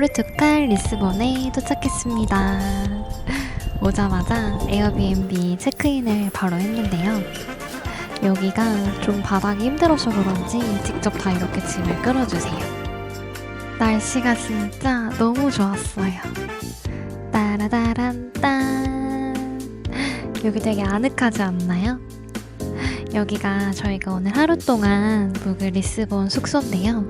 포르투갈 리스본에 도착했습니다. 오자마자 에어비앤비 체크인을 바로 했는데요. 여기가 좀 받아기 힘들어서 그런지 직접 다 이렇게 짐을 끌어주세요. 날씨가 진짜 너무 좋았어요. 따라다란 딴. 여기 되게 아늑하지 않나요? 여기가 저희가 오늘 하루 동안 묵을 리스본 숙소인데요.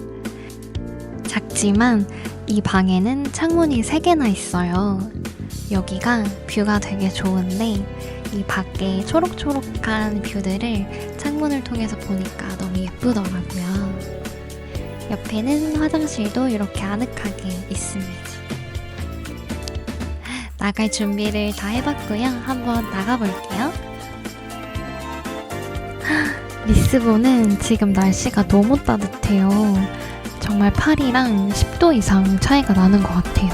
작지만 이 방에는 창문이 3개나 있어요. 여기가 뷰가 되게 좋은데 이 밖에 초록초록한 뷰들을 창문을 통해서 보니까 너무 예쁘더라고요. 옆에는 화장실도 이렇게 아늑하게 있습니다. 나갈 준비를 다 해봤고요. 한번 나가볼게요. 리스본은 지금 날씨가 너무 따뜻해요. 정말 파리랑 10도 이상 차이가 나는 것 같아요.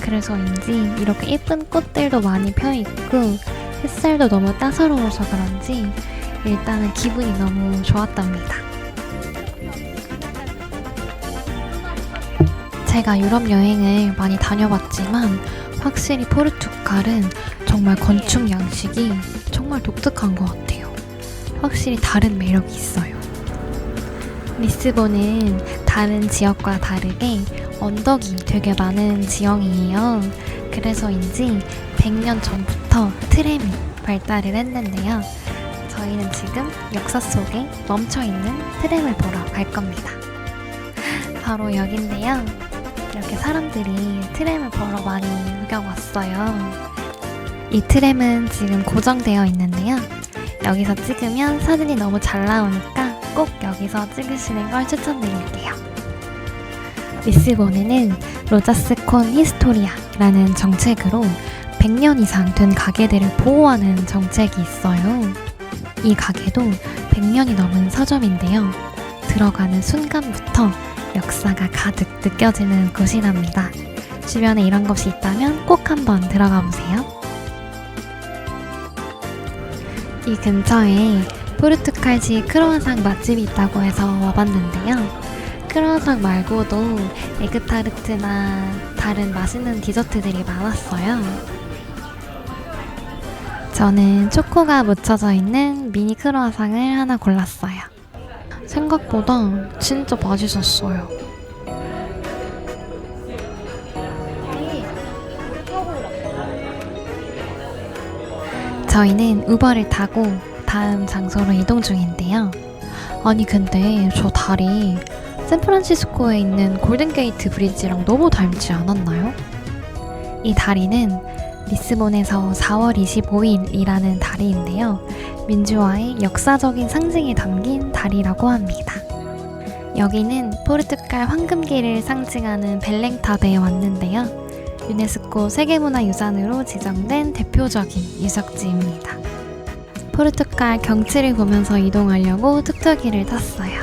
그래서인지 이렇게 예쁜 꽃들도 많이 펴있고 햇살도 너무 따사로워서 그런지 일단은 기분이 너무 좋았답니다. 제가 유럽 여행을 많이 다녀봤지만 확실히 포르투갈은 정말 건축 양식이 정말 독특한 것 같아요. 확실히 다른 매력이 있어요. 리스본은 다른 지역과 다르게 언덕이 되게 많은 지형이에요. 그래서인지 100년 전부터 트램이 발달을 했는데요. 저희는 지금 역사 속에 멈춰있는 트램을 보러 갈 겁니다. 바로 여긴데요. 이렇게 사람들이 트램을 보러 많이 구경 왔어요. 이 트램은 지금 고정되어 있는데요. 여기서 찍으면 사진이 너무 잘 나오니까 꼭 여기서 찍으시는 걸 추천드릴게요. 리스본에는 로자스콘 히스토리아라는 정책으로 100년 이상 된 가게들을 보호하는 정책이 있어요. 이 가게도 100년이 넘은 서점인데요. 들어가는 순간부터 역사가 가득 느껴지는 곳이랍니다. 주변에 이런 곳이 있다면 꼭 한번 들어가 보세요. 이 근처에 포르투 갈식 크로아상 맛집이 있다고 해서 와봤는데요. 크로아상 말고도 에그타르트나 다른 맛있는 디저트들이 많았어요. 저는 초코가 묻혀져 있는 미니 크로아상을 하나 골랐어요. 생각보다 진짜 맛있었어요. 저희는 우버를 타고 다음 장소로 이동 중인데요. 아니 근데 저 다리 샌프란시스코에 있는 골든게이트 브리지랑 너무 닮지 않았나요? 이 다리는 리스본에서 4월 25일이라는 다리인데요. 민주화의 역사적인 상징이 담긴 다리라고 합니다. 여기는 포르투갈 황금기를 상징하는 벨랭탑에 왔는데요. 유네스코 세계문화유산으로 지정된 대표적인 유적지입니다. 포르투갈 경치를 보면서 이동하려고 툭툭이를 탔어요.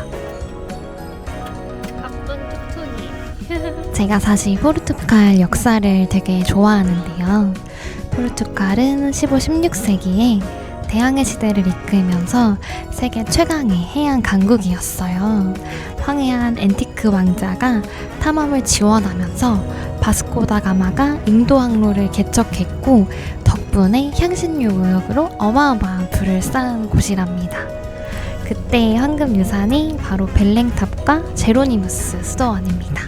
바쁜 툭툭이. 제가 사실 포르투갈 역사를 되게 좋아하는데요. 포르투갈은 15, 16세기에 대항해 시대를 이끌면서 세계 최강의 해양 강국이었어요. 황해안 앤티크 왕자가 탐험을 지원하면서 바스코다 가마가 인도 항로를 개척했고 덕분에 향신료 무역으로 어마어마한 부를 쌓은 곳이랍니다. 그때의 황금 유산이 바로 벨랭탑과 제로니무스 수도원입니다.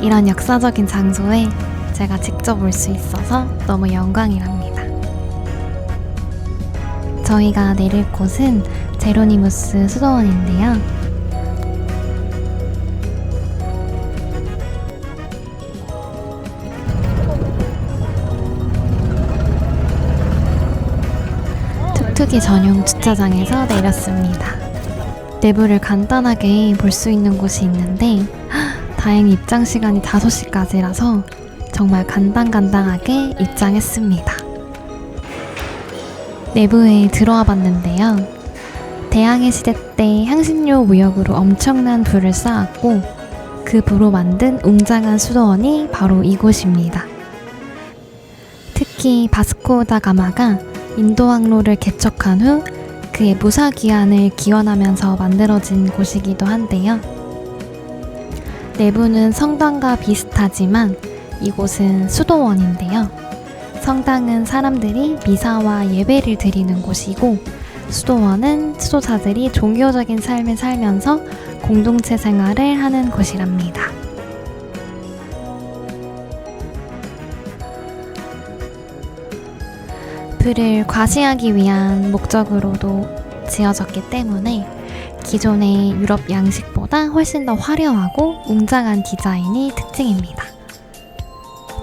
이런 역사적인 장소에 제가 직접 올 수 있어서 너무 영광이랍니다. 저희가 내릴 곳은 제로니무스 수도원인데요. 툭툭이 전용 주차장에서 내렸습니다. 내부를 간단하게 볼 수 있는 곳이 있는데 다행히 입장 시간이 5시까지라서 정말 간당간당하게 입장했습니다. 내부에 들어와 봤는데요. 대항해 시대 때 향신료 무역으로 엄청난 부를 쌓았고 그 부로 만든 웅장한 수도원이 바로 이곳입니다. 특히 바스코 다 가마가 인도 항로를 개척한 후 그의 무사귀환을 기원하면서 만들어진 곳이기도 한데요. 내부는 성당과 비슷하지만 이곳은 수도원인데요. 성당은 사람들이 미사와 예배를 드리는 곳이고 수도원은 수도자들이 종교적인 삶을 살면서 공동체 생활을 하는 곳이랍니다. 불을 과시하기 위한 목적으로도 지어졌기 때문에 기존의 유럽 양식보다 훨씬 더 화려하고 웅장한 디자인이 특징입니다.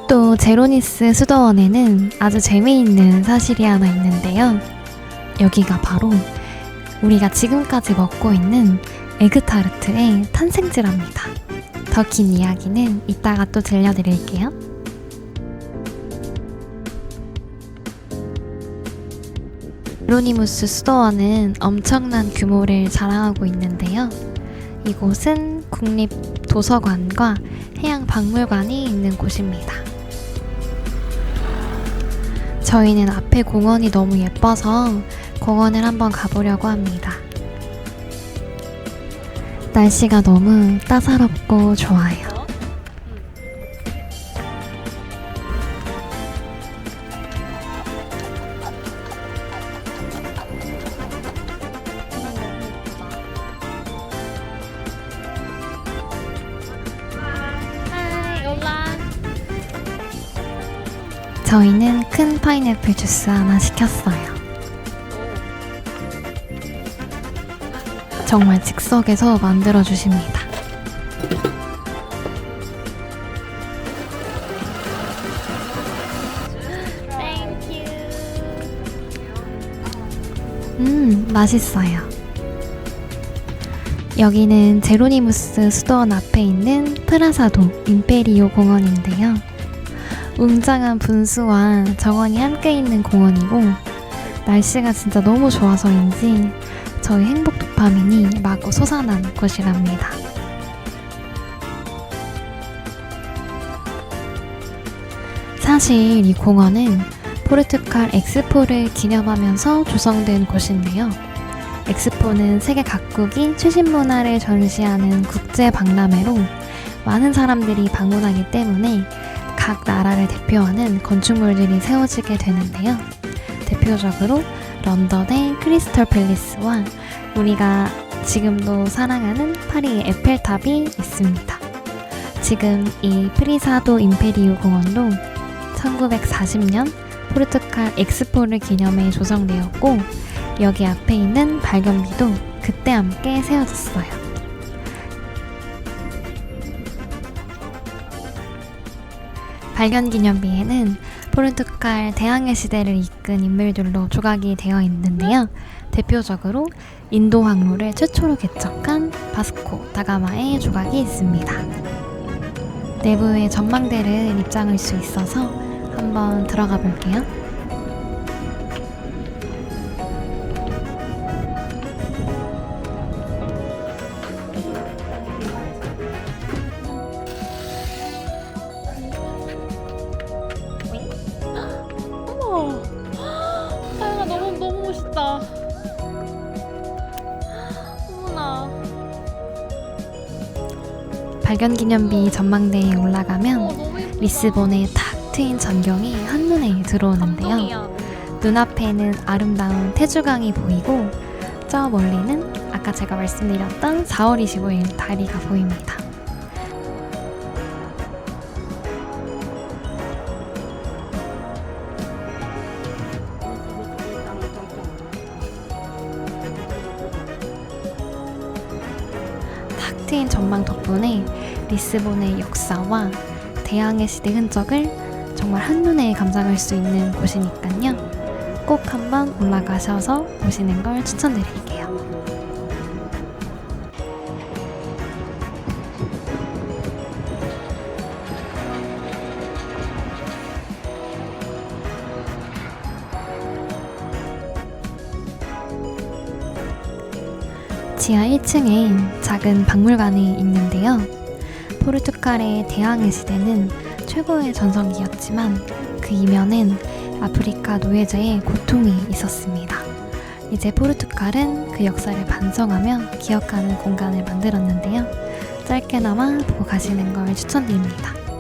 또 제로니스 수도원에는 아주 재미있는 사실이 하나 있는데요. 여기가 바로 우리가 지금까지 먹고 있는 에그타르트의 탄생지랍니다. 더 긴 이야기는 이따가 또 들려드릴게요. 로니무스 수도원은 엄청난 규모를 자랑하고 있는데요. 이곳은 국립도서관과 해양박물관이 있는 곳입니다. 저희는 앞에 공원이 너무 예뻐서 공원을 한번 가보려고 합니다. 날씨가 너무 따사롭고 좋아요. 저희는 큰 파인애플 주스 하나 시켰어요. 정말 즉석에서 만들어 주십니다. 음, 맛있어요. 여기는 제로니무스 수도원 앞에 있는 프라사도 임페리오 공원인데요. 웅장한 분수와 정원이 함께 있는 공원이고, 날씨가 진짜 너무 좋아서인지 저희 행복 도파민이 마구 솟아난 곳이랍니다. 사실 이 공원은 포르투갈 엑스포를 기념하면서 조성된 곳인데요. 엑스포는 세계 각국이 최신 문화를 전시하는 국제 박람회로 많은 사람들이 방문하기 때문에 각 나라를 대표하는 건축물들이 세워지게 되는데요. 대표적으로 런던의 크리스털 팰리스와 우리가 지금도 사랑하는 파리의 에펠탑이 있습니다. 지금 이 프리사도 임페리우 공원도 1940년 포르투갈 엑스포를 기념해 조성되었고 여기 앞에 있는 발견비도 그때 함께 세워졌어요. 발견 기념비에는 포르투갈 대항해 시대를 이끈 인물들로 조각이 되어 있는데요. 대표적으로 인도 항로를 최초로 개척한 바스코 다가마의 조각이 있습니다. 내부의 전망대를 입장할 수 있어서 한번 들어가 볼게요. 발견 기념비 전망대에 올라가면. 리스본의 탁 트인 전경이 한눈에 들어오는데요. 눈앞에는 아름다운 태주강이 보이고 저 멀리는 아까 제가 말씀드렸던 4월 25일 다리가 보입니다. 전망 덕분에 리스본의 역사와 대항해 시대 흔적을 정말 한눈에 감상할 수 있는 곳이니까요. 꼭 한번 올라가셔서 보시는 걸 추천드릴게요. 지하 1층에 작은 박물관이 있는데요. 포르투갈의 대항해 시대는 최고의 전성기였지만 그 이면엔 아프리카 노예제의 고통이 있었습니다. 이제 포르투갈 포르투갈은 그 역사를 반성하며 기억하는 공간을 만들었는데요. 짧게나마 보고 가시는 걸 추천드립니다.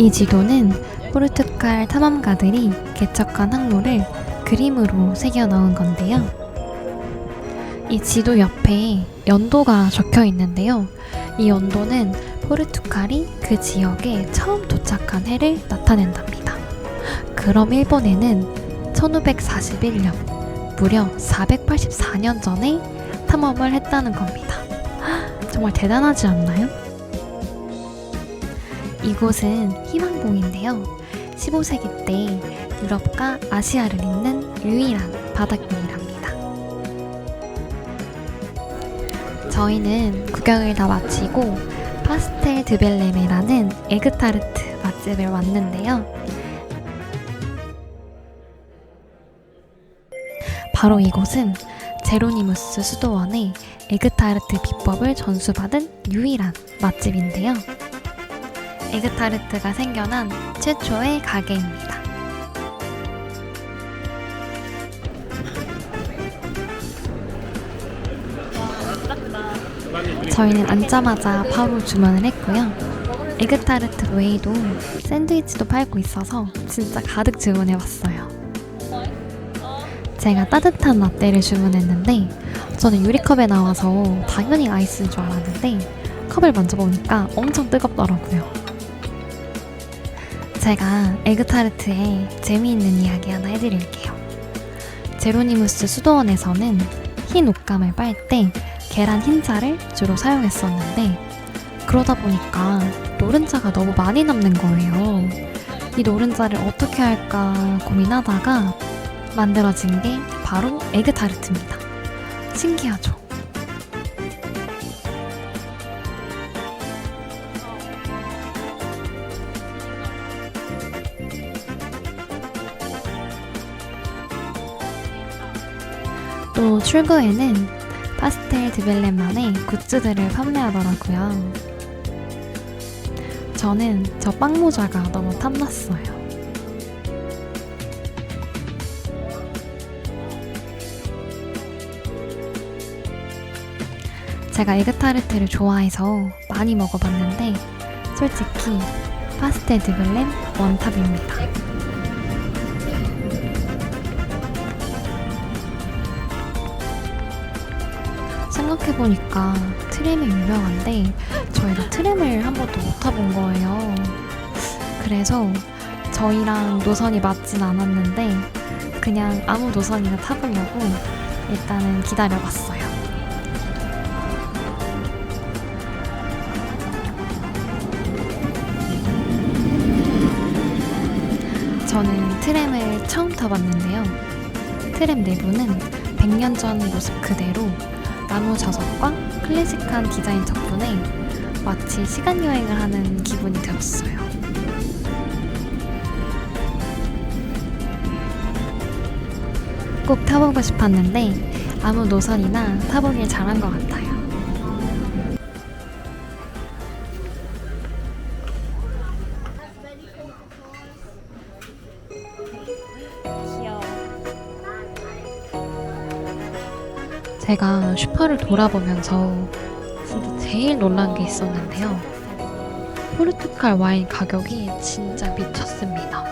이 지도는 포르투갈 탐험가들이 개척한 항로를 그림으로 새겨 넣은 건데요. 이 지도 옆에 연도가 적혀 있는데요. 이 연도는 포르투갈이 그 지역에 처음 도착한 해를 나타낸답니다. 그럼 일본에는 1541년, 무려 484년 전에 탐험을 했다는 겁니다. 정말 대단하지 않나요? 이곳은 희망봉인데요. 15세기 때 유럽과 아시아를 잇는 유일한 바닷길이랍니다. 저희는 구경을 다 마치고 파스텔 드벨렘이라는 에그타르트 맛집을 왔는데요. 바로 이곳은 제로니무스 수도원의 에그타르트 비법을 전수받은 유일한 맛집인데요. 에그타르트가 생겨난 최초의 가게입니다. 저희는 앉자마자 바로 주문을 했고요. 에그타르트 외에도 샌드위치도 팔고 있어서 진짜 가득 주문해봤어요. 제가 따뜻한 라떼를 주문했는데 저는 유리컵에 나와서 당연히 아이스인 줄 알았는데 컵을 만져보니까 엄청 뜨겁더라고요. 제가 에그타르트에 재미있는 이야기 하나 해드릴게요. 제로니무스 수도원에서는 흰 옷감을 빨 때 계란 흰자를 주로 사용했었는데 그러다 보니까 노른자가 너무 많이 남는 거예요. 이 노른자를 어떻게 할까 고민하다가 만들어진 게 바로 에그타르트입니다. 신기하죠? 또 출구에는 파스텔 드벨렘만의 굿즈들을 판매하더라고요. 저는 저 빵모자가 너무 탐났어요. 제가 에그타르트를 좋아해서 많이 먹어봤는데 솔직히 파스텔 드벨렘 원탑입니다. 생각해보니까 트램이 유명한데 저희가 트램을 한 번도 못 타본 거예요. 그래서 저희랑 노선이 맞진 않았는데 그냥 아무 노선이나 타보려고 일단은 기다려봤어요. 저는 트램을 처음 타봤는데요. 트램 내부는 100년 전 모습 그대로 나무 좌석과 클래식한 디자인 덕분에 마치 시간 여행을 하는 기분이 들었어요. 꼭 타보고 싶었는데 아무 노선이나 타보길 잘한 것 같아요. 제가 슈퍼를 돌아보면서 진짜 제일 놀란 게 있었는데요. 포르투갈 와인 가격이 진짜 미쳤습니다.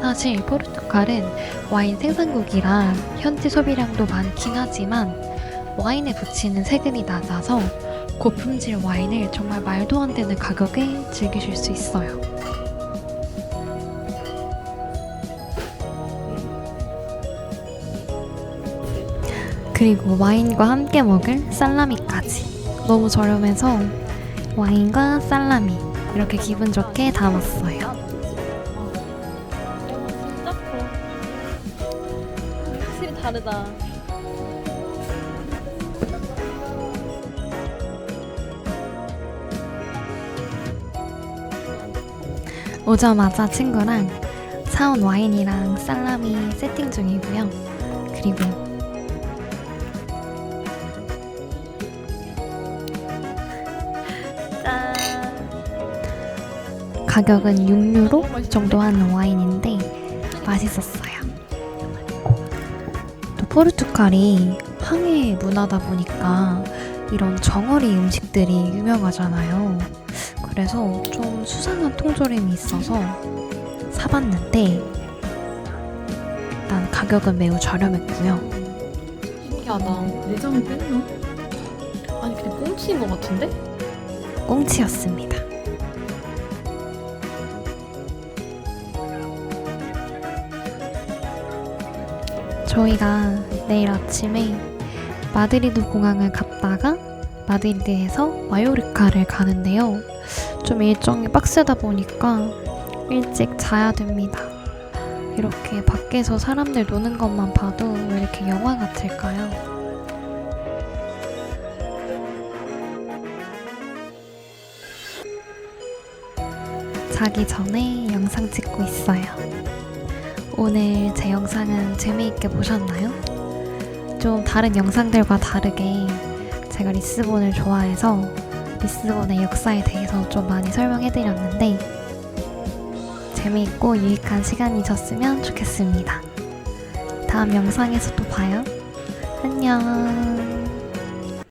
사실 포르투갈은 와인 생산국이라 현지 소비량도 많긴 하지만 와인에 붙이는 세금이 낮아서 고품질 와인을 정말 말도 안 되는 가격에 즐기실 수 있어요. 그리고 와인과 함께 먹을 살라미까지 너무 저렴해서 와인과 살라미 이렇게 기분 좋게 담았어요. 진짜 커. 확실히 다르다. 오자마자 친구랑 사온 와인이랑 살라미 세팅 중이고요. 그리고 가격은 6유로 정도 하는 와인인데 맛있었어요. 또 포르투갈이 항해 문화다 보니까 이런 정어리 음식들이 유명하잖아요. 그래서 좀 수상한 통조림이 있어서 사봤는데 일단 가격은 매우 저렴했고요. 신기하다. 내장을 뺐나? 아니 그냥 꽁치인 것 같은데? 꽁치였습니다. 저희가 내일 아침에 마드리드 공항을 갔다가 마드리드에서 마요르카를 가는데요. 좀 일정이 빡세다 보니까 일찍 자야 됩니다. 이렇게 밖에서 사람들 노는 것만 봐도 왜 이렇게 영화 같을까요? 자기 전에 영상 찍고 있어요. 오늘 제 영상은 재미있게 보셨나요? 좀 다른 영상들과 다르게 제가 리스본을 좋아해서 리스본의 역사에 대해서 좀 많이 설명해드렸는데 재미있고 유익한 시간이셨으면 좋겠습니다. 다음 영상에서 또 봐요. 안녕.